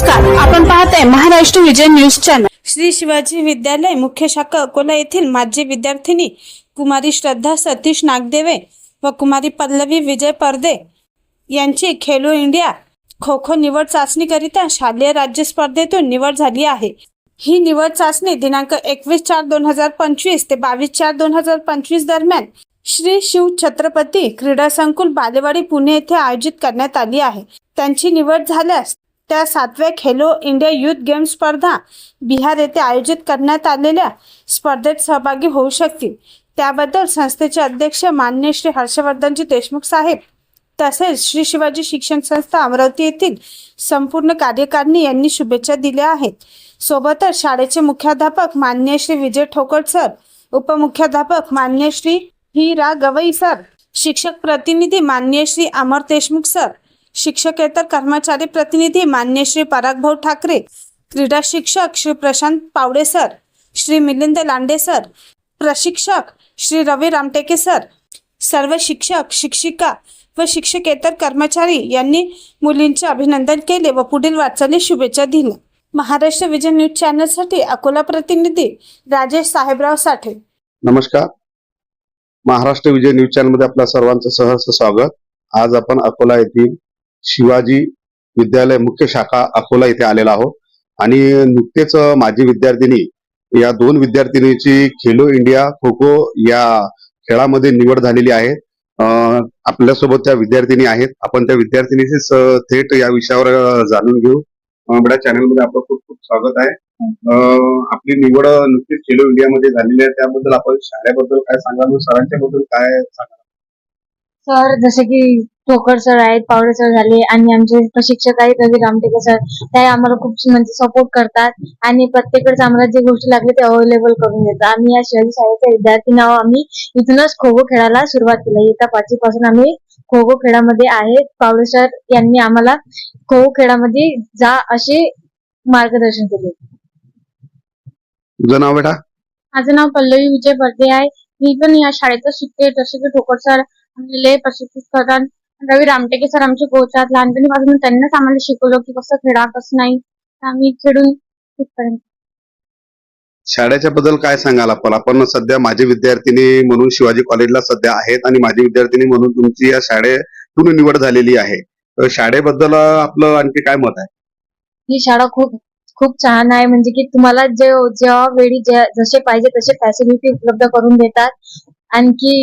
नमस्कार आपण पाहताय महाराष्ट्र विजय न्यूज चॅनल श्री शिवाजी विद्यालय मुख्य शाखा अकोला येथील माजी विद्यार्थिनी कुमारी श्रद्धा सतीश नागदेवे व कुमारी पल्लवी विजय परदे यांची खेलो इंडिया खो खो निवड चाचणीकरिता शालेय राज्य स्पर्धेतून निवड झाली आहे. ही निवड चाचणी दिनांक एकवीस चार दोन हजार पंचवीस ते बावीस चार दोन हजार पंचवीस दरम्यान श्री शिव छत्रपती क्रीडा संकुल बालेवाडी पुणे येथे आयोजित करण्यात आली आहे. त्यांची निवड झाल्यास त्या सातव्या खेलो इंडिया युथ गेम स्पर्धा बिहार येथे आयोजित करण्यात आलेल्या स्पर्धेत सहभागी होऊ शकतील. त्याबद्दल संस्थेचे अध्यक्ष मान्य श्री हर्षवर्धनजी देशमुख साहेब तसेच श्री शिवाजी शिक्षण संस्था अमरावती येथील संपूर्ण कार्यकारिणी यांनी शुभेच्छा दिल्या आहेत. सोबतच शाळेचे मुख्याध्यापक मान्य श्री विजय ठोकट सर उपमुख्याध्यापक मान्य श्री हिरा गवई सर शिक्षक प्रतिनिधी मान्य श्री अमर देशमुख सर शिक्षकेतर कर्मचारी प्रतिनिधी मान्य श्री परागभाऊ ठाकरे क्रीडा शिक्षक श्री प्रशांत पावडे सर श्री मिलिंद लांडे सर प्रशिक्षक श्री रवी रामटेके सर सर्व शिक्षक शिक्षिका व शिक्षकेतर कर्मचारी यांनी मुलींचे अभिनंदन केले व पुढील वाटचालीस शुभेच्छा दिल्या. महाराष्ट्र विजय न्यूज चॅनलसाठी अकोला प्रतिनिधी राजेश साहेबराव साठे. नमस्कार. महाराष्ट्र विजय न्यूज चॅनलमध्ये आपल्या सर्वांचं सहर्ष स्वागत. आज आपण अकोला येथील शिवाजी विद्यालय मुख्य शाखा अकोला इथे आलेला आहोत आणि नुकतेच माझी विद्यार्थिनी या दोन विद्यार्थिनीची खेलो इंडिया खो खो या खेळामध्ये निवड झालेली आहे. आपल्यासोबत त्या विद्यार्थिनी आहेत. आपण त्या विद्यार्थिनीची थेट या विषयावर जाणून घेऊ. बडा चॅनलमध्ये आपलं खूप खूप स्वागत आहे. अं, आपली निवड नुकतीच खेलो इंडिया मध्ये झालेली आहे. त्याबद्दल आपण शाळेबद्दल काय सांगाल? सरांच्या बद्दल काय सांगाल? सर जसे की ठोकर सर आहेत पावडे सर झाले आणि आमचे प्रशिक्षक आहेत रवी रामटेके सर ते आम्हाला खूप म्हणजे सपोर्ट करतात आणि प्रत्येक वेळेस आम्हाला जे गोष्टी लागले ते अवेलेबल करून देतात. आम्ही या शिवाजी शाळेच्या विद्यार्थी नाव आम्ही इथूनच खो खो खेळायला सुरुवात केली येत्या पाचवी पासून आम्ही खो खो खेळामध्ये आहेत. पावडे सर यांनी आम्हाला खो खो खेळामध्ये जा असे मार्गदर्शन केले. तुझं नाव बेटा? माझं नाव पल्लवी विजय बर्दे आहे मी पण या शाळेतच शिकते. जसे की ठोकर सर आम्हाला प्रशिक्षित करतात रवी रामटेके सर आमचे कोच आहेत लहानपणीपासून त्यांनाच आम्हाला शिकवलं की कसं खेळा कसं नाही आम्ही खेळून तिथपर्यंत. शाळेच्या बद्दल काय सांगाल आपण? आपण सध्या माझी विद्यार्थिनी म्हणून शिवाजी कॉलेजला सध्या आहेत आणि माझी विद्यार्थिनी म्हणून तुमची या शाळेतून निवड झालेली आहे. तर शाळेबद्दल आपलं आणखी काय मत आहे? ही शाळा खूप खूप छान आहे. म्हणजे की तुम्हाला जे जेव्हा वेळी जसे पाहिजे तसे फॅसिलिटी उपलब्ध करून देतात. आणखी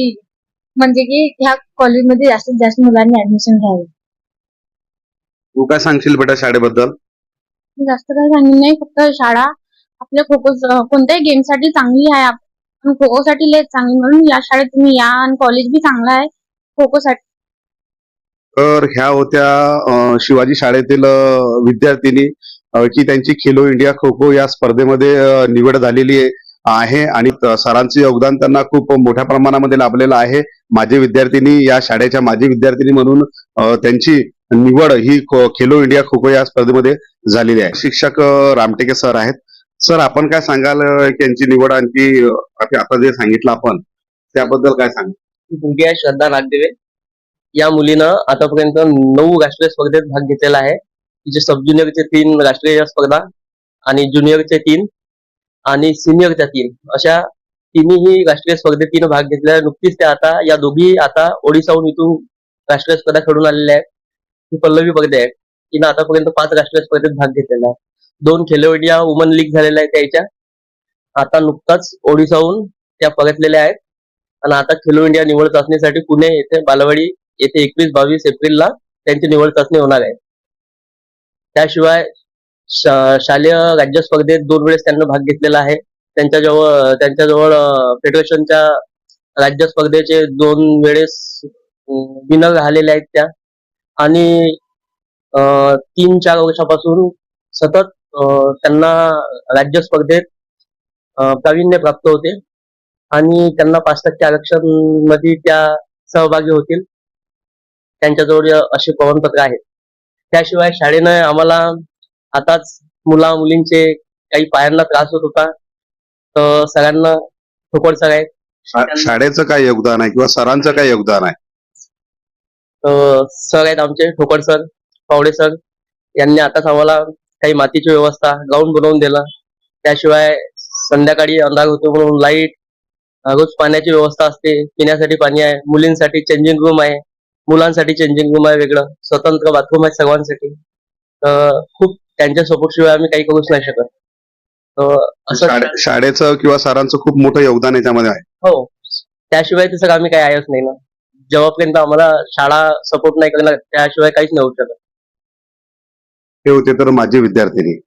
म्हणजे की ह्या कॉलेजमध्ये जास्तीत जास्त मुलांनी ऍडमिशन घ्यावे. तू काय सांगशील बेटा शाळेबद्दल? जास्त काही सांगितलं नाही फक्त शाळा आपल्या खो खो कोणत्याही गेमसाठी चांगली आहे. खो खो साठी लय चांगली म्हणून या शाळेत तुम्ही या आणि कॉलेज बी चांगला आहे खो खो साठी. तर ह्या होत्या अं, शिवाजी शाळेतील अं, विद्यार्थिनी अं, की त्यांची खेलो इंडिया खो खो या स्पर्धेमध्ये अं, निवड झालेली आहे. आहे आणि सरांचं सरांचे योगदान त्यांना खूप मोठ्या प्रमाणामध्ये लाभलेलं आहे. माझे विद्यार्थिनी या शाळेच्या माजी विद्यार्थिनी म्हणून त्यांची निवड ही खेलो इंडिया खो खो या स्पर्धेमध्ये झालेली आहे. शिक्षक रामटेके सर आहेत. सर आपण काय सांगाल त्यांची निवड आणखी आता जे सांगितलं आपण त्याबद्दल काय सांगाल? तुमची आहे श्रद्धा नागदेवे. या मुलीनं आतापर्यंत नऊ राष्ट्रीय स्पर्धेत भाग घेतलेला आहे. तिचे सब ज्युनियरचे तीन राष्ट्रीय स्पर्धा आणि ज्युनियरचे तीन. आणि सिनियरच्या टीम अशा तिन्ही राष्ट्रीय स्पर्धेत तिनं भाग घेतला. नुकतीच त्या आता या दोघी आता ओडिसाहून इथून राष्ट्रीय स्पर्धा खेळून आलेल्या आहेत. ही पल्लवी बगदे आहे तिनं आतापर्यंत पाच राष्ट्रीय स्पर्धेत भाग घेतलेला आहे. दोन खेलो इंडिया वुमन लीग झालेल्या आहे त्याच्या. आता नुकताच ओडिसाहून त्या परतलेल्या आहेत. आणि आता खेलो इंडिया निवड चाचणीसाठी पुणे येथे बालवाडी येथे एकवीस बावीस एप्रिलला त्यांची निवड चाचणी होणार आहे. त्याशिवाय शालेय राज्य स्पर्धेत दोन वेळेस त्यांना भाग घेतलेला आहे. त्यांच्याजवळ त्यांच्याजवळ फेडरेशनच्या राज्य स्पर्धेचे दोन वेळेस विनर राहिलेल्या आहेत त्या. आणि तीन चार वर्षापासून सतत त्यांना राज्य स्पर्धेत प्रावीण्य प्राप्त होते. आणि त्यांना पाच टक्के आरक्षणमध्ये त्या सहभागी होतील. त्यांच्याजवळ असे प्रमाणपत्र आहेत त्याशिवाय शाळेनं आम्हाला आताच मुला मुलींचे काही पायांना त्रास होत होता. तर ठोकळ सर आहेत शा- शाळेचं काय योगदान आहे किंवा सरांचं काय योगदान आहे? तर सर आहेत आमचे ठोकळ सर पावडे सर. यांनी आताच आम्हाला काही मातीची व्यवस्था ग्राउंड बनवून दिलं. त्याशिवाय संध्याकाळी अंधार होतो म्हणून लाइट रोज पाण्याची व्यवस्था असते. पिण्यासाठी पाणी आहे मुलींसाठी चेंजिंग रूम आहे मुलांसाठी चेंजिंग रूम आहे वेगळं. स्वतंत्र बाथरूम आहे सर्वांसाठी. तर खूप त्यांच्या सपोर्ट शिवाय आम्ही काही करूच नाही शकत. तर असं शाळे- शाळेचं किंवा सरांचं खूप मोठं योगदान याच्यामध्ये आहे. हो. त्याशिवाय तसं आम्ही काही आहेच नाही ना. जेव्हापर्यंत आम्हाला शाळा सपोर्ट नाही करणार त्याशिवाय काहीच नाही होऊ शकत. हे होते तर माझे विद्यार्थिनी.